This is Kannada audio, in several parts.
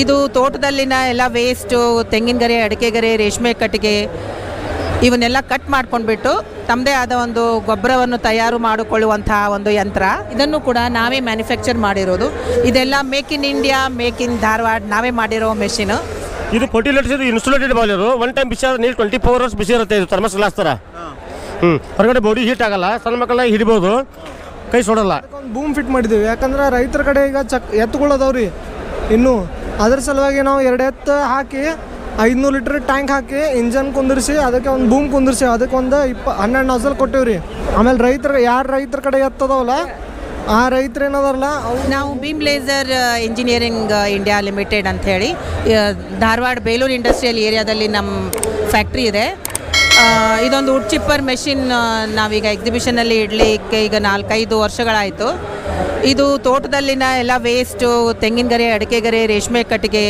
ಇದು ತೋಟದಲ್ಲಿನ ಎಲ್ಲ ವೇಸ್ಟು ತೆಂಗಿನ ಗರಿ ಅಡಿಕೆ ಗರಿ ರೇಷ್ಮೆ ಕಟ್ಟಿಗೆ ಇವನ್ನೆಲ್ಲ ಕಟ್ ಮಾಡ್ಕೊಂಡ್ಬಿಟ್ಟು ತಮ್ಮದೇ ಆದ ಒಂದು ಗೊಬ್ಬರವನ್ನು ತಯಾರು ಮಾಡಿಕೊಳ್ಳುವಂತಹ ಒಂದು ಯಂತ್ರ. ಇದನ್ನು ಕೂಡ ನಾವೇ ಮ್ಯಾನುಫ್ಯಾಕ್ಚರ್ ಮಾಡಿರೋದು. ಇದೆಲ್ಲ make in India make in Dharwad ನಾವೇ ಮಾಡಿರೋ ಮೆಷಿನ್ ಇದು ಫೋರ್ಟಿ ಲೀಟರ್ಸ್ ಇದು ಇನ್ಸುಲೇಟೆಡ್ ಬಾಯ್ಲರು ಒನ್ ಟೈಮ್ ಬಿಸಿ ನೀರು ಟ್ವೆಂಟಿ ಫೋರ್ ಅವರ್ಸ್ ಬಿಸಿ ಇರುತ್ತೆ ಇದು ಥರ್ಮಸ್ ಗ್ಲಾಸ್ ಥರ. ಹ್ಞೂ ಹೊರಗಡೆ ಬಾಡಿ ಹೀಟ್ ಆಗಲ್ಲ ಸಣ್ಣ ಮಕ್ಕಳ ಹಿಡಿಬೋದು ಕೈ ಸೊಡಲ್ಲ. ಒಂದು ಬೂಮ್ ಫಿಟ್ ಮಾಡಿದ್ದೀವಿ. ಯಾಕಂದ್ರೆ ರೈತರ ಕಡೆ ಈಗ ಚಕ್ ಎತ್ತುಗಳದಾವ್ರಿ ಇನ್ನು ಅದ್ರ ಸಲುವಾಗಿ ನಾವು ಎರಡು ಎತ್ತು ಹಾಕಿ ಐದುನೂರು ಲೀಟ್ರ್ ಟ್ಯಾಂಕ್ ಹಾಕಿ ಇಂಜನ್ ಕುಂದಿರಿಸಿ, ಅದಕ್ಕೆ ಒಂದು ಬೂಮ್ ಕುಂದಿರಿಸಿ, ಅದಕ್ಕೆ ಒಂದು ಇಪ್ಪ ಹನ್ನೆರಡು ಕೊಟ್ಟಿವಿ ಕೊಟ್ಟಿವ್ರಿ ಆಮೇಲೆ ರೈತರ ಯಾರು ರೈತರ ಕಡೆ ಎತ್ತದವಲ್ಲ, ಆ ರೈತರು ಏನದಾರಲ್ಲ ನಾವು beam laser engineering India limited ಅಂತ ಹೇಳಿ ಧಾರವಾಡ ಬೇಲೂರು ಇಂಡಸ್ಟ್ರಿಯಲ್ ಏರಿಯಾದಲ್ಲಿ ನಮ್ಮ ಫ್ಯಾಕ್ಟ್ರಿ ಇದೆ. ಇದೊಂದು ವುಡ್ ಚಿಪ್ಪರ್ ಮೆಷಿನ್ ನಾವೀಗ ಎಕ್ಸಿಬಿಷನಲ್ಲಿ ಇಡಲಿಕ್ಕೆ ಈಗ ನಾಲ್ಕೈದು ವರ್ಷಗಳಾಯಿತು. ಇದು ತೋಟದಲ್ಲಿನ ಎಲ್ಲ ವೇಸ್ಟು ತೆಂಗಿನ ಗರಿ, ಅಡಿಕೆ ಗರಿ, ರೇಷ್ಮೆ ಕಟ್ಟಿಗೆ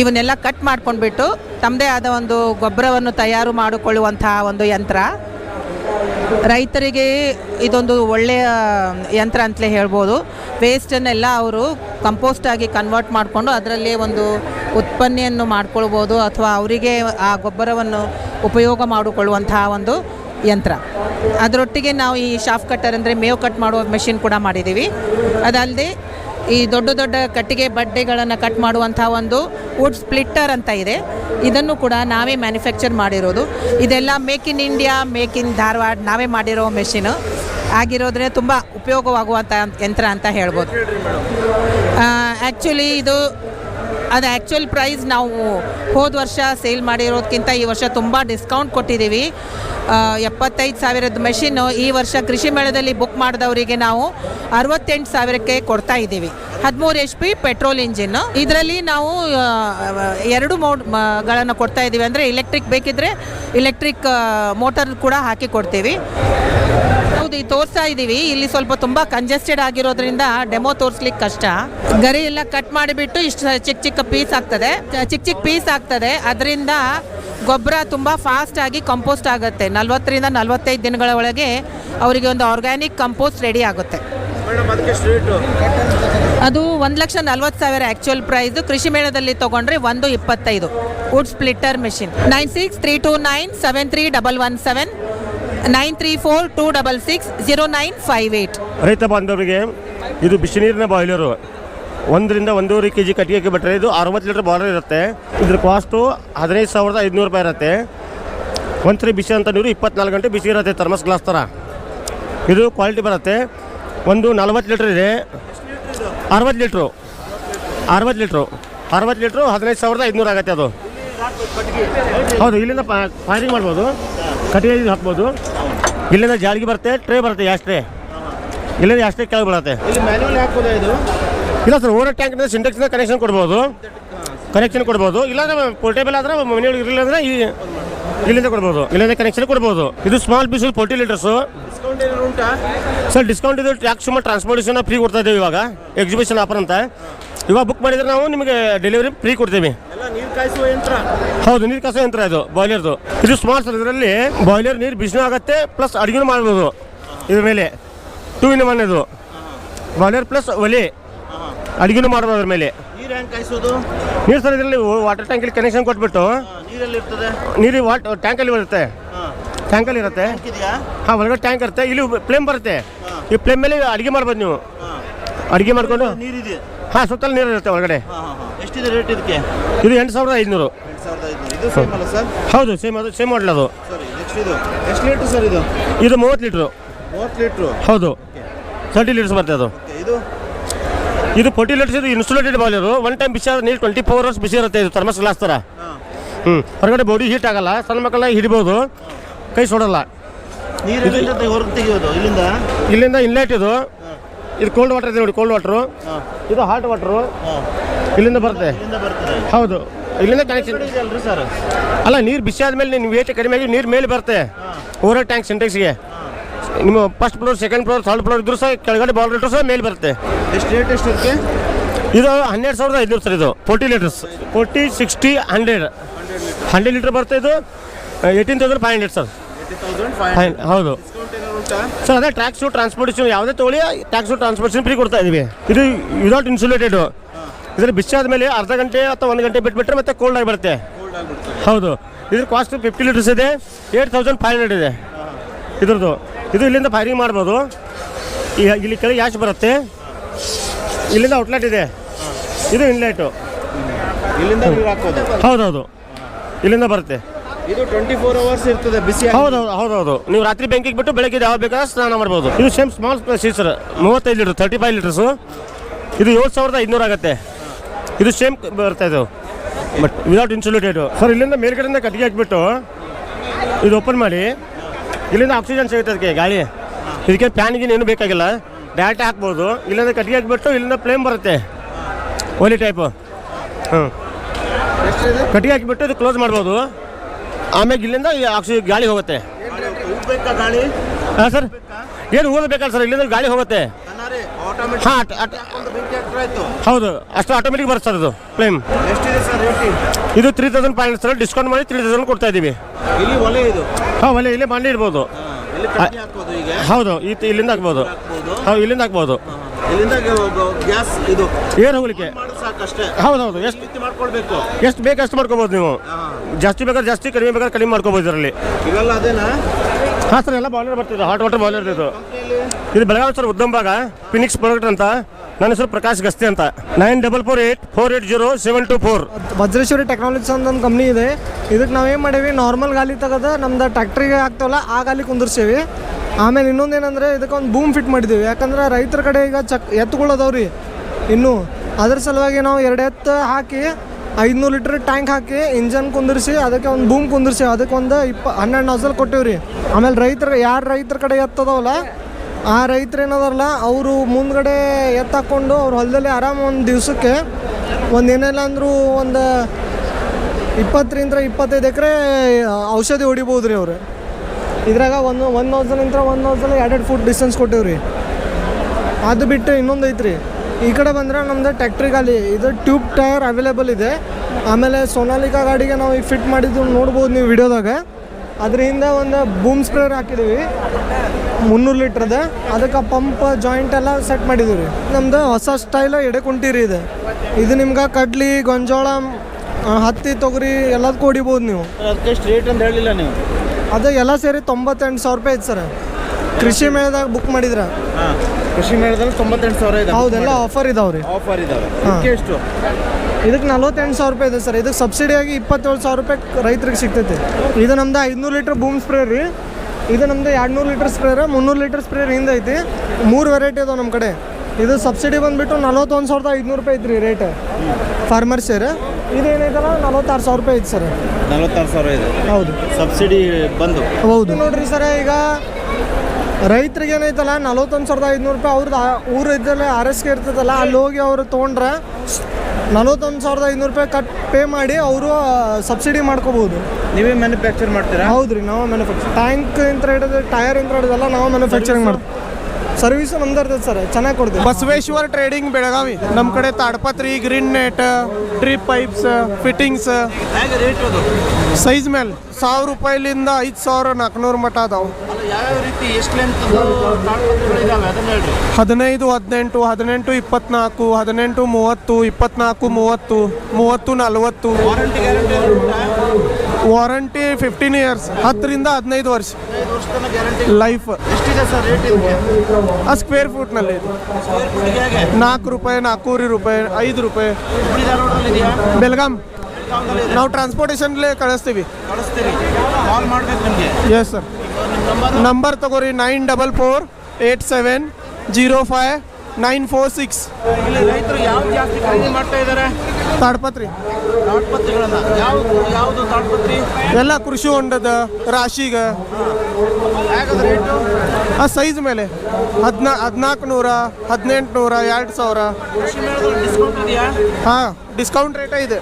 ಇವನ್ನೆಲ್ಲ ಕಟ್ ಮಾಡ್ಕೊಂಡ್ಬಿಟ್ಟು ತಮ್ಮದೇ ಆದ ಒಂದು ಗೊಬ್ಬರವನ್ನು ತಯಾರು ಮಾಡಿಕೊಳ್ಳುವಂತಹ ಒಂದು ಯಂತ್ರ. ರೈತರಿಗೆ ಇದೊಂದು ಒಳ್ಳೆಯ ಯಂತ್ರ ಅಂತಲೇ ಹೇಳ್ಬೋದು. ವೇಸ್ಟನ್ನೆಲ್ಲ ಅವರು ಕಂಪೋಸ್ಟ್ ಆಗಿ ಕನ್ವರ್ಟ್ ಮಾಡಿಕೊಂಡು ಅದರಲ್ಲಿ ಒಂದು ಉತ್ಪನ್ನೆಯನ್ನು ಮಾಡ್ಕೊಳ್ಬೋದು ಅಥವಾ ಅವರಿಗೆ ಆ ಗೊಬ್ಬರವನ್ನು ಉಪಯೋಗ ಮಾಡಿಕೊಳ್ಳುವಂತಹ ಒಂದು ಯಂತ್ರ. ಅದರೊಟ್ಟಿಗೆ ನಾವು ಈ ಶಾಫ್ ಕಟ್ಟರ್ ಅಂದರೆ ಮೇವು ಕಟ್ ಮಾಡುವ ಮೆಷಿನ್ ಕೂಡ ಮಾಡಿದ್ದೀವಿ. ಅದಲ್ಲದೆ ಈ ದೊಡ್ಡ ದೊಡ್ಡ ಕಟ್ಟಿಗೆ ಬಡ್ಡೆಗಳನ್ನು ಕಟ್ ಮಾಡುವಂಥ ಒಂದು ವುಡ್ ಸ್ಪ್ಲಿಟ್ಟರ್ ಅಂತ ಇದೆ. ಇದನ್ನು ಕೂಡ ನಾವೇ ಮ್ಯಾನುಫ್ಯಾಕ್ಚರ್ ಮಾಡಿರೋದು. ಇದೆಲ್ಲ make in India make in Dharwad ನಾವೇ ಮಾಡಿರೋ ಮೆಷಿನು ಆಗಿರೋದ್ರೆ ತುಂಬ ಉಪಯೋಗವಾಗುವಂಥ ಯಂತ್ರ ಅಂತ ಹೇಳ್ಬೋದು. ಆ್ಯಕ್ಚುಲಿ ಇದು ಅದು ಆ್ಯಕ್ಚುಯಲ್ ಪ್ರೈಸ್ ನಾವು ಹೋದ ವರ್ಷ ಸೇಲ್ ಮಾಡಿರೋದಕ್ಕಿಂತ ಈ ವರ್ಷ ತುಂಬ ಡಿಸ್ಕೌಂಟ್ ಕೊಟ್ಟಿದ್ದೀವಿ. ಎಪ್ಪತ್ತೈದು ಸಾವಿರದ ಮೆಷಿನ್ನು ಈ ವರ್ಷ ಕೃಷಿ ಮೇಳದಲ್ಲಿ ಬುಕ್ ಮಾಡಿದವರಿಗೆ ನಾವು ಅರವತ್ತೆಂಟು ಸಾವಿರಕ್ಕೆ ಕೊಡ್ತಾ ಇದ್ದೀವಿ. ಹದಿಮೂರು ಎಚ್ ಪಿ ಪೆಟ್ರೋಲ್ ಇಂಜಿನ್ ಇದರಲ್ಲಿ ನಾವು ಎರಡು ಮೋಡ್ಗಳನ್ನು ಕೊಡ್ತಾ ಇದ್ದೀವಿ ಅಂದರೆ ಇಲೆಕ್ಟ್ರಿಕ್ ಬೇಕಿದ್ರೆ ಇಲೆಕ್ಟ್ರಿಕ್ ಮೋಟರ್ ಕೂಡ ಹಾಕಿ ಕೊಡ್ತೀವಿ. ಹೌದು ಈ ತೋರಿಸ್ತಾ ಇದ್ದೀವಿ ಇಲ್ಲಿ ಸ್ವಲ್ಪ ತುಂಬ ಕಂಜೆಸ್ಟೆಡ್ ಆಗಿರೋದ್ರಿಂದ ಡೆಮೋ ತೋರಿಸ್ಲಿಕ್ಕೆ ಕಷ್ಟ. ಗರಿ ಎಲ್ಲ ಕಟ್ ಮಾಡಿಬಿಟ್ಟು ಇಷ್ಟು ಚಿಕ್ಕ ಚಿಕ್ಕ ಪೀಸ್ ಆಗ್ತದೆ. ಚಿಕ್ಕ ಚಿಕ್ಕ ಪೀಸ್ ಆಗ್ತದೆ. ಅದರಿಂದ ಗೊಬ್ಬರ ತುಂಬ ಫಾಸ್ಟ್ ಆಗಿ ಕಂಪೋಸ್ಟ್ ಆಗುತ್ತೆ. ನಲ್ವತ್ತರಿಂದ ನಲ್ವತ್ತೈದು ದಿನಗಳ ಒಳಗೆ ಅವರಿಗೆ ಒಂದು ಆರ್ಗ್ಯಾನಿಕ್ ಕಂಪೋಸ್ಟ್ ರೆಡಿ ಆಗುತ್ತೆ. ಅದು ಒಂದು ಲಕ್ಷ ನಲ್ವತ್ತು ಸಾವಿರ ಆ್ಯಕ್ಚುಯಲ್ ಪ್ರೈಸು ಕೃಷಿ ಮೇಳದಲ್ಲಿ ತೊಗೊಂಡ್ರೆ ಒಂದು ಇಪ್ಪತ್ತೈದು. Wood splitter machine nine six three two nine seven three double one seven nine three four two double six zero nine five eight ರೈತ ಬಾಂಧವರಿಗೆ ಇದು ಬಿಸಿ ನೀರಿನ ಬಾಯ್ಲರು. ಒಂದರಿಂದ ಒಂದೂವರೆ ಕೆ ಜಿ ಕಟ್ಟಿಗೆ ಬಿಟ್ಟರೆ ಇದು ಅರವತ್ತು ಲೀಟರ್ ಬಾಯ್ಲರ್ ಇರುತ್ತೆ. ಇದ್ರ ಕಾಸ್ಟು ಹದಿನೈದು ಸಾವಿರದ ಐದುನೂರು ರೂಪಾಯಿ ಇರುತ್ತೆ. ಒಂದು ಸರಿ ಬಿಸಿ ಅಂತ ನೀರು ಇಪ್ಪತ್ನಾಲ್ಕು ಗಂಟೆ ಬಿಸಿ ಇರುತ್ತೆ ಥರ್ಮಸ್ ಗ್ಲಾಸ್ ಥರ ಇದು ಕ್ವಾಲಿಟಿ ಬರುತ್ತೆ. ಒಂದು ನಲ್ವತ್ತು ಲೀಟ್ರ್ ಇದೆ. ಅರವತ್ತು ಲೀಟ್ರು. ಅರವತ್ತು ಲೀಟ್ರು. ಅರವತ್ತು ಲೀಟ್ರು ಹದಿನೈದು ಸಾವಿರದ ಐದುನೂರು ಆಗುತ್ತೆ ಅದು. ಹೌದು ಇಲ್ಲಿಂದ ಫೈರಿಂಗ್ ಮಾಡ್ಬೋದು. ಕಟ್ಟಿಗೆ ಹಾಕ್ಬೋದು. ಇಲ್ಲಿಂದ ಜಾಲಿಗೆ ಬರುತ್ತೆ ಟ್ರೇ ಬರುತ್ತೆ ಯಾಸ್ ಟ್ರೇ ಇಲ್ಲಿಂದ ಯಾಸ್ ಟ್ರೇ ಕೆಳಗೆ ಬರುತ್ತೆ ಇಲ್ಲಿ ಮ್ಯಾನ್ಯುವಲ್ ಹಾಕೋದಾ ಇದು? ಇಲ್ಲ ಸರ್ ಓಡೋ ಟ್ಯಾಂಕ್ನ ಸಿಂಟೆಕ್ಸ್ನ ಕನೆಕ್ಷನ್ ಕೊಡ್ಬೋದು. ಕನೆಕ್ಷನ್ ಕೊಡ್ಬೋದು. ಇಲ್ಲಾಂದ್ರೆ ಪೋರ್ಟೇಬಲ್ ಆದ್ರೆ ಮನೆಯೊಳಗೆ ಇರಲಿಲ್ಲ ಅಂದ್ರೆ ಈ ಇಲ್ಲಿಂದ ಕೊಡ್ಬೋದು. ಇಲ್ಲಿಂದ ಕನೆಕ್ಷನ್ ಕೊಡ್ಬೋದು. ಇದು small piece forty litres sir discount ಇದು ಟ್ಯಾಕ್ಸ್ ಸುಮ್ಮ ಟ್ರಾನ್ಸ್ಪೋರ್ಟೇಷನ್ ಫ್ರೀ ಕೊಡ್ತಾ ಇದ್ದೇವೆ ಇವಾಗ? ಎಕ್ಸಿಬಿಷನ್ ಆಫರ್ ಅಂತ. ಇವಾಗ ಬುಕ್ ಮಾಡಿದ್ರೆ ನಾವು ನಿಮಗೆ ಡೆಲಿವರಿ ಫ್ರೀ ಕೊಡ್ತೀವಿ. ಎಲ್ಲ ನೀರು ಕಾಯಿಸುವ ಯಂತ್ರ. ಹೌದು ನೀರು ಕಸ ಯಂತ್ರ ಇದು ಬಾಯ್ಲರ್ದು ಇದು ಸ್ಮಾರ್ಟ್ ಸರ್ ಇದರಲ್ಲಿ ಬಾಯ್ಲರ್ ನೀರು ಬಿಸಿನೂ ಆಗುತ್ತೆ ಪ್ಲಸ್ ಅಡುಗೆನೂ ಮಾಡ್ಬೋದು. ಇದ್ರ ಮೇಲೆ ಟೂ ಇನ್ ಒನ್ ಇದು. ಬಾಯ್ಲರ್ ಪ್ಲಸ್ ಒಲೆ. ಅಡುಗೆನೂ ಮಾಡ್ಬೋದು ಅದ್ರ ಮೇಲೆ. ನೀರು ಹೆಂಗೆ ಕಾಯಿಸೋದು ನೀರು ಸರ್ ಇದರಲ್ಲಿ ವಾಟರ್ ಟ್ಯಾಂಕಲ್ಲಿ ಕನೆಕ್ಷನ್ ಕೊಟ್ಬಿಟ್ಟು ನೀರಲ್ಲಿ ಇರ್ತದೆ ನೀರು ವಾಟ್ ಟ್ಯಾಂಕಲ್ಲಿ ಬರುತ್ತೆ. ಟ್ಯಾಂಕಲ್ಲಿ ಇರುತ್ತೆ. ಹಾಂ ಒಳಗಡೆ ಟ್ಯಾಂಕ್ ಇರುತ್ತೆ. ಇಲ್ಲಿ ಫ್ಲೇಮ್ ಬರುತ್ತೆ. ಈ ಫ್ಲೇಮ್ ಮೇಲೆ ಅಡುಗೆ ಮಾಡ್ಬೋದು ನೀವು. ಅಡುಗೆ ಮಾಡ್ಕೊಂಡು ನೀರಿದೆ ಹಾಂ ಸುತ್ತಲೂ ನೀರು ಇರುತ್ತೆ ಒಳಗಡೆ. ಎಷ್ಟಿದೆ ರೇಟ್ ಇದಕ್ಕೆ? ಇದು ಎಂಟು ಸಾವಿರದ ಐದುನೂರು. ಹೌದು ಸೇಮ್ ಅದು ಸೇಮ್ ಮಾಡಲ್ ಅದು. ಎಷ್ಟು ಲೀಟ್ರ್ ಸರ್ ಇದು? ಇದು ಮೂವತ್ತು ಲೀಟ್ರು ಮೂವತ್ತು ಲೀಟ್ರು ಹೌದು. ತರ್ಟಿ ಲೀಟರ್ಸ್ ಬರುತ್ತೆ ಅದು. ಇದು? ಇದು ಫೋರ್ಟಿ ಲೀಟರ್ಸ್ ಇದು ಇನ್ಸುಲೇಟೆಡ್ ಬಾಯ್ಲರು ಒನ್ ಟೈಮ್ ಬಿಸಿ ನೀರು ಟ್ವೆಂಟಿ ಫೋರ್ ಅವರ್ಸ್ ಬಿಸಿ ಇರುತ್ತೆ ಇದು ಥರ್ಮಸ್ ಗ್ಲಾಸ್ ಥರ ಹ್ಞೂ ಹೊರಗಡೆ ಬಾಡಿ ಹೀಟ್ ಆಗಲ್ಲ. ಸಣ್ಣ ಮಕ್ಕಳ ಹಿಡಿಬೋದು. ಕೈ ಸುಡಲ್ಲ. ಇಲ್ಲಿಂದ? ಇಲ್ಲಿಂದ ಇನ್ಲೆಟ್ ಇದು. ಇದು ಕೋಲ್ಡ್ ವಾಟರ್ ಇದೆ ನೋಡಿ ಕೋಲ್ಡ್ ವಾಟ್ರು ಇದು ಹಾಟ್ ವಾಟ್ರು ಇಲ್ಲಿಂದ ಬರುತ್ತೆ. ಹೌದು. ಇಲ್ಲಿಂದ ಕನೆಕ್ಷನ್ ಇದೆ ಅಲ್ರಿ ಸರ್ ಅಲ್ಲ ನೀರು ಬಿಸಿ ಆದ್ಮೇಲೆ ನೀವು ವೇಟ್ ಕಡಿಮೆ ಆಗಿ ನೀರು ಮೇಲೆ ಬರುತ್ತೆ. ಓವರ್ ಟ್ಯಾಂಕ್ ಸಿಂಟೆಕ್ಸ್ಗೆ ನಿಮ್ಮ first floor second floor third floor ಇದ್ರೂ ಸಹ ಕೆಳಗಡೆ ಬಾಲ್ ಇಟ್ಟರು ಸಹ ಮೇಲೆ ಬರುತ್ತೆ. ಎಷ್ಟು ರೇಟ್ ಎಷ್ಟು ಅದಕ್ಕೆ ಇದು ಹನ್ನೆರಡು ಸಾವಿರದ ಐದುನೂರು ಸರ್ ಇದು. Forty litres forty sixty hundred hundred litre ಬರುತ್ತೆ ಇದು. Eighteen thousand five hundred sir ಹೌದು. ಸರ್ ಅದೇ ಟ್ಯಾಕ್ಸು ಟ್ರಾನ್ಸ್ಪೋರ್ಟೇಷನ್ ಯಾವುದೇ ತೊಗೊಳ್ಳಿ ಟ್ಯಾಕ್ಸು ಟ್ರಾನ್ಸ್ಪೋರ್ಟೇಷನ್ ಫ್ರೀ ಕೊಡ್ತಾ ಇದೀವಿ. ಇದು ವಿದೌಟ್ ಇನ್ಸುಲೇಟೆಡ್ ಇದ್ರ ಬಿಸಿ ಆದಮೇಲೆ ಅರ್ಧ ಗಂಟೆ ಅಥವಾ ಒಂದು ಗಂಟೆ ಬಿಟ್ಬಿಟ್ರೆ ಮತ್ತೆ ಕೋಲ್ಡ್ ಆಗಿ ಬರುತ್ತೆ. ಹೌದು. ಇದ್ರ ಕಾಸ್ಟ್ ಫಿಫ್ಟಿ ಲೀಟರ್ಸ್ ಇದೆ ಏಟ್ ತೌಸಂಡ್ ಫೈವ್ ಹಂಡ್ರೆಡ್ ಇದೆ. ಇದ್ರದ್ದು. ಇದು ಇಲ್ಲಿಂದ ಫೈರಿಂಗ್ ಮಾಡ್ಬೋದು. ಇಲ್ಲಿ ಕೆಳಗೆ ಯಾಶ್ ಬರುತ್ತೆ. ಇಲ್ಲಿಂದ ಔಟ್ಲೆಟ್ ಇದೆ. ಇದು ಇನ್ಲೆಟು ಇಲ್ಲಿಂದ ಹೌದೌದು. ಇಲ್ಲಿಂದ ಬರುತ್ತೆ. ಇದು ಟ್ವೆಂಟಿ ಫೋರ್ ಅವರ್ಸ್ ಇರ್ತದೆ ಬಿಸಿ ಹೌದು ಹೌದೌದು ನೀವು ರಾತ್ರಿ ಬೆಂಕಿಗೆ ಬಿಟ್ಟು ಬೆಳಗ್ಗೆ ಯಾವ ಬೇಕಾದ್ರೆ ಸ್ನಾನ ಮಾಡ್ಬೋದು. ಇದು ಸೇಮ್ ಸ್ಮಾಲ್ ಸೀಸರ್ ಮೂವತ್ತೈದು ಲೀಟರ್ ತರ್ಟಿ ಫೈವ್ ಲೀಟರ್ಸು ಇದು ಏಳು ಸಾವಿರದ ಐದುನೂರು ಆಗುತ್ತೆ. ಇದು ಸೇಮ್ ಬರ್ತಾ ಇದು. ಬಟ್ ವಿದೌಟ್ ಇನ್ಸುಲೇಟೆಡ್ ಸರ್ ಇಲ್ಲಿಂದ ಮೇಲ್ಗಡೆಯಿಂದ ಕಟ್ಟಿಗೆ ಹಾಕ್ಬಿಟ್ಟು ಇದು ಓಪನ್ ಮಾಡಿ. ಇಲ್ಲಿಂದ ಆಕ್ಸಿಜನ್ ಸಿಗುತ್ತೆ ಅದಕ್ಕೆ, ಗಾಳಿ. ಇದಕ್ಕೆ ಫ್ಯಾನಿಗೆ ಏನು ಬೇಕಾಗಿಲ್ಲ. ಡೈರೆಕ್ಟ್ ಹಾಕ್ಬೋದು. ಇಲ್ಲಿಂದ ಕಟ್ಟಿಗೆ ಹಾಕ್ಬಿಟ್ಟು ಇಲ್ಲಿಂದ ಫ್ಲೇಮ್ ಬರುತ್ತೆ. ಓಲಿ ಟೈಪು ಹ್ಞೂ ಕಟ್ಟಿಗೆ ಹಾಕಿಬಿಟ್ಟು ಇದು ಕ್ಲೋಸ್ ಮಾಡ್ಬೋದು. ಆಮೇಲೆ ಇಲ್ಲಿಂದ ಆಕ್ಸಿ ಗಾಳಿ ಹೋಗುತ್ತೆ. ಗಾಳಿ ಹಾಂ ಸರ್. ಏನು ಓದಬೇಕಲ್ಲ ಸರ್? ಇಲ್ಲಿಂದ ಗಾಳಿ ಹೋಗುತ್ತೆ. ಹಾಂ ಹೌದು. ಅಷ್ಟು ಆಟೋಮೆಟಿಕ್ ಬರುತ್ತೆ ಸರ್ ಅದು ಪ್ಲೇನ್ ಇದು three thousand five hundred sir. Discount ಮಾಡಿ ತ್ರೀ ತೌಸಂಡ್ ಕೊಡ್ತಾ ಇದ್ದೀವಿ. ಇಲ್ಲಿ ಒಲೆ ಇದು ಹಾಂ ಒಳ್ಳೆ ಇಲ್ಲೇ ಮಾಡಿ ಇಡ್ಬೋದು ಹೌದು ಇಲ್ಲಿಂದ ಹಾಕ್ಬೋದು. ಹೌದು ಇಲ್ಲಿಂದ ಹಾಕ್ಬೋದು. ಇಲ್ಲಿಂದ ಗ್ಯಾಸ್ ಇದು. ಏರ್ ಹೋಗ್ಲಿಕ್ಕೆ. ಮಾಡೋದು ಸಾಕಷ್ಟೇ ಹೌದು ಹೌದು ಎಷ್ಟು ಮಾಡ್ಕೊಳ್ಬೇಕು. ಎಷ್ಟು ಬೇಕು ಅಷ್ಟು ಮಾಡ್ಕೋಬೋದು ನೀವು? ಜಾಸ್ತಿ ಬೇಕಾದ್ರೆ ಜಾಸ್ತಿ ಕಡಿಮೆ ಬೇಕಾದ್ರೆ ಕಡಿಮೆ ಮಾಡ್ಕೋಬಹುದು ಇದರಲ್ಲಿ. ಇವೆಲ್ಲ ಅದೇನಾ? ಹಾಂ ಸರ್ ಎಲ್ಲ ಬಾಯ್ಲರ್ ಬರ್ತಿದೆ. ಹಾಟ್ ವಾಟರ್ ಬಾಯ್ಲರ್ ಇದು. ಇದು ಬೆಳಗಾವಿ ಸರ್ ಉದ್ದಮ ಭಾಗ ಫಿನಿಕ್ಸ್ ಪ್ರಾಡಕ್ಟ್ ಅಂತ. ನನ್ನ ಹೆಸರು ಪ್ರಕಾಶ್ ಗಸ್ತಿ ಅಂತ. Nine double four eight four eight zero seven two four Vajreshwari technology ಅಂತ ಒಂದು ಕಂಪ್ನಿ ಇದೆ. ಇದಕ್ಕೆ ನಾವೇನು ಮಾಡೀವಿ? ನಾರ್ಮಲ್ ಗಾಲಿ ತೆಗೆದು ನಮ್ದು ಟ್ಯಾಕ್ಟ್ರಿಗೆ ಹಾಕ್ತವಲ್ಲ ಆ ಗಾಲಿ ಕುಂದಿರ್ಸೇವಿ ಆಮೇಲೆ ಇನ್ನೊಂದೇನಂದ್ರೆ ಇದಕ್ಕೆ ಒಂದು ಬೂಮ್ ಫಿಟ್ ಮಾಡಿದ್ದೀವಿ. ಯಾಕಂದ್ರೆ ರೈತರ ಕಡೆ ಈಗ ಚಕ್ ಎತ್ತುಗಳದಾವ್ರಿ ಇನ್ನು ಅದ್ರ ಸಲುವಾಗಿ ನಾವು ಎರಡು ಎತ್ತು ಹಾಕಿ ಐದುನೂರು ಲೀಟ್ರ್ ಟ್ಯಾಂಕ್ ಹಾಕಿ ಇಂಜನ್ ಕುಂದಿರಿಸಿ, ಅದಕ್ಕೆ ಒಂದು ಬೂಮ್ ಕುಂದಿರಿಸಿ, ಅದಕ್ಕೆ ಒಂದು ಇಪ್ಪ, ಹನ್ನೆರಡು ನಸಲ್ ಕೊಟ್ಟಿವ್ರಿ. ಆಮೇಲೆ ರೈತರ, ಯಾರು ರೈತರ ಕಡೆ ಎತ್ತದವಲ್ಲ, ಆ ರೈತರು ಏನದಾರಲ್ಲ, ಅವರು ಮುಂದ್ಗಡೆ ಎತ್ತಾಕೊಂಡು ಅವ್ರ ಹೊಲದಲ್ಲಿ ಆರಾಮ್ ಒಂದು ದಿವಸಕ್ಕೆ ಒಂದು ಏನಿಲ್ಲ ಅಂದರೂ ಒಂದು ಇಪ್ಪತ್ತರಿಂದ ಇಪ್ಪತ್ತೈದು ಎಕರೆ ಔಷಧಿ ಹೊಡಿಬೋದು ರೀ ಅವ್ರು. ಇದ್ರಾಗ ಒಂದು ಒಂದು ನೋಸಲಿಂದ ಒಂದು ನೋಸಲ್ ಎರಡೆರಡು ಫುಟ್ ಡಿಸ್ಟೆನ್ಸ್ ಕೊಟ್ಟಿವ್ರಿ. ಅದು ಬಿಟ್ಟು ಇನ್ನೊಂದು ಐತ್ರಿ. ಈ ಕಡೆ ಬಂದರೆ ನಮ್ಮದು ಟ್ಯಾಕ್ಟ್ರಿ ಗಾಲಿ ಇದು ಟ್ಯೂಬ್ ಟೈರ್ ಅವೈಲೇಬಲ್ ಇದೆ. ಆಮೇಲೆ ಸೋನಾಲಿಕಾ ಗಾಡಿಗೆ ನಾವು ಈಗ ಫಿಟ್ ಮಾಡಿದ್ದು ನೋಡ್ಬೋದು ನೀವು ವಿಡಿಯೋದಾಗ. ಅದರಿಂದ ಹಿಂದೆ ಒಂದು ಬೂಮ್ ಸ್ಪ್ರೇರ್ ಹಾಕಿದ್ದೀವಿ. ಮುನ್ನೂರು ಲೀಟ್ರದ ಅದಕ್ಕೆ ಪಂಪ್ ಜಾಯಿಂಟ್ ಎಲ್ಲ ಸೆಟ್ ಮಾಡಿದ್ದೀವಿ. ರೀ ನಮ್ಮದು ಹೊಸ ಸ್ಟೈಲ್ ಎಡೆಕುಂಟಿರಿ ಇದೆ. ಇದು ನಿಮ್ಗೆ ಕಡ್ಲಿ ಗೊಂಜೋಳ ಹತ್ತಿ ತೊಗರಿ ಎಲ್ಲದಕ್ಕೂ ಹೊಡಿಬೋದು ನೀವು. ಅದಕ್ಕೆ ಎಷ್ಟು ರೇಟ್ ಅಂತ ಹೇಳಿಲ್ಲ ನೀವು. ಅದು ಎಲ್ಲ ಸೇರಿ ತೊಂಬತ್ತೆಂಟು ಸಾವಿರ ರೂಪಾಯಿ ಐತೆ ಸರ್. ಕೃಷಿ ಮೇಳದಾಗ ಬುಕ್ ಮಾಡಿದ್ರ? ಕೃಷಿ ಮೇಳದಲ್ಲಿ ತೊಂಬತ್ತೆಂಟು ಸಾವಿರ ಇದೆ. ಹೌದೆಲ್ಲ ಆಫರ್ ಇದಾವ್ರಿ. ಆಫರ್ ಇದಾವೆ. ಇದಕ್ಕೆ ಎಷ್ಟು? ಇದಕ್ಕೆ ನಲ್ವತ್ತೆಂಟು ಸಾವಿರ ರೂಪಾಯಿ ಇದೆ ಸರ್. ಇದಕ್ಕೆ ಸಬ್ಸಿಡಿಯಾಗಿ ಇಪ್ಪತ್ತೇಳು ಸಾವಿರ ರೂಪಾಯಿ ರೈತರಿಗೆ ಸಿಗ್ತೈತೆ. ಇದು ನಮ್ದು ಐದುನೂರು ಲೀಟ್ರ್ ಬೂಮ್ ಸ್ಪ್ರೇ ರೀ. ಇದು ನಮ್ದು ಎರಡು ನೂರು ಲೀಟ್ರ್ ಸ್ಪ್ರೇರ ಮುನ್ನೂರು ಲೀಟ್ರ್ ಸ್ಪ್ರೇ ಹಿಂದೆ ಐತಿ. ಮೂರು ವೆರೈಟಿ ಅದಾವೆ ನಮ್ಮ ಕಡೆ. ಇದು ಸಬ್ಸಿಡಿ ಬಂದುಬಿಟ್ಟು ನಲವತ್ತೊಂದು ಸಾವಿರದ ಐದುನೂರು ರೂಪಾಯಿ ಐತ್ರಿ ರೇಟ್ ಫಾರ್ಮರ್ ಶೇರ್ ಇದು ಏನೈತಲ್ಲ ನಲ್ವತ್ತಾರು ಸಾವಿರ ರೂಪಾಯಿ ಐತಿ ಸರ್. ನಲವತ್ತಾರು ಸಾವಿರ ಇದೆ. ಹೌದು. ಸಬ್ಸಿಡಿ ಬಂದು. ಹೌದು. ನೋಡ್ರಿ ಸರ್ ಈಗ ರೈತರಿಗೆ ಏನೈತಲ್ಲ ನಲವತ್ತೊಂದು ಸಾವಿರದ ಐದುನೂರು ರೂಪಾಯಿ ಅವ್ರದ್ದು ಊರು ಇದ್ದಲ್ಲೇ ಆರ್ ಎಸ್ಗೆ ಇರ್ತದಲ್ಲ ಅಲ್ಲಿ ಹೋಗಿ ಅವರು ತೊಗೊಂಡ್ರೆ ನಲವತ್ತೊಂದು ಸಾವಿರದ ಐನೂರು ರೂಪಾಯಿ ಕಟ್ ಪೇ ಮಾಡಿ ಅವರು ಸಬ್ಸಿಡಿ ಮಾಡ್ಕೋಬಹುದು ನೀವೇ ಮ್ಯಾನುಫ್ಯಾಕ್ಚರ್ ಮಾಡ್ತೀರಾ? ಹೌದ್ರಿ ನಾವು ಮ್ಯಾನುಫ್ಯಾಕ್ಚರ್ ಟ್ಯಾಂಕ್ ಇಂತ ಹಿಡಿದು ಟೈರ್ ಅಂತ ಹಿಡಿದಲ್ಲ ನಾವು ಮ್ಯಾನುಫ್ಯಾಕ್ಚರಿಂಗ್ ಮಾಡ್ತೀವಿ. ಸರ್ವಿಸ್ ನಮ್ದು ಇರ್ತದೆ ಸರ್, ಚೆನ್ನಾಗಿ ಕೊಡ್ತೀವಿ. ಬಸವೇಶ್ವರ ಟ್ರೇಡಿಂಗ್ ಬೆಳಗಾವಿ. ನಮ್ಮ ಕಡೆ ತಾಡ್ಪತ್ರಿ green net drip pipes fittings size ಮೇಲೆ ಸಾವಿರ ರೂಪಾಯಿಲಿಂದ ಐದು ಸಾವಿರ ನಾಲ್ಕುನೂರು ಮಠ ಅದಾವು. ಹದಿನೈದು, ಹದಿನೆಂಟು ಹದಿನೆಂಟು, ಇಪ್ಪತ್ನಾಲ್ಕು, ಹದಿನೆಂಟು, ಮೂವತ್ತು, ಇಪ್ಪತ್ನಾಲ್ಕು, ಮೂವತ್ತು ಮೂವತ್ತು, ನಲವತ್ತು. ವಾರಂಟಿ ಫಿಫ್ಟೀನ್ ಇಯರ್ಸ್ ಹತ್ತರಿಂದ ಹದಿನೈದು ವರ್ಷ. ಲೈಫ್ ಆ ಸ್ಕ್ವೇರ್ ಫೂಟ್ನಲ್ಲಿ ನಲ್ಲಿ ಸ್ಕ್ವೇರ್ ನಾಲ್ಕು ರೂಪಾಯಿ ನಾಲ್ಕೂವರೆ ರೂಪಾಯಿ ಐದು ರೂಪಾಯಿ. ಬೆಲ್ಗಾಮ್ ಇದೆ. ನಾವು ಟ್ರಾನ್ಸ್ಪೋರ್ಟೇಷನ್ಲೇ ಕಳಿಸ್ತೀವಿ. ಎಸ್ ಸರ್ ನಂಬರ್ ತಗೋರಿ nine double four eight seven zero five nine four six. ಇಲ್ಲಿ ರೈತರು ಯಾವ್ದು ಜಾಸ್ತಿ ಖರೀದಿ ಮಾಡ್ತಾ ಇದ್ದಾರೆ? ತಾಡ್ಪತ್ರಿ. ತಾಡ್ಪತ್ರಿಗಳನ್ನ? ಯಾವ್ದು ಯಾವುದು ತಾಡ್ಪತ್ರಿ? ಎಲ್ಲ ಕೃಷಿ ಹೊಂಡದ ರಾಶಿಗ. ಹೇಗದ ರೇಟು? ಆ ಸೈಜ್ ಮೇಲೆ. ಹದಿನಾ ಹದಿನಾಲ್ಕು ನೂರ ಹದಿನೆಂಟು ನೂರ ಎರಡು ಸಾವಿರ. ಕೃಷಿ ಮೇಳದಲ್ಲಿ ಡಿಸ್ಕೌಂಟ್ ಇದೆಯಾ? ಹಾಂ ಡಿಸ್ಕೌಂಟ್ ರೇಟೇ ಇದೆ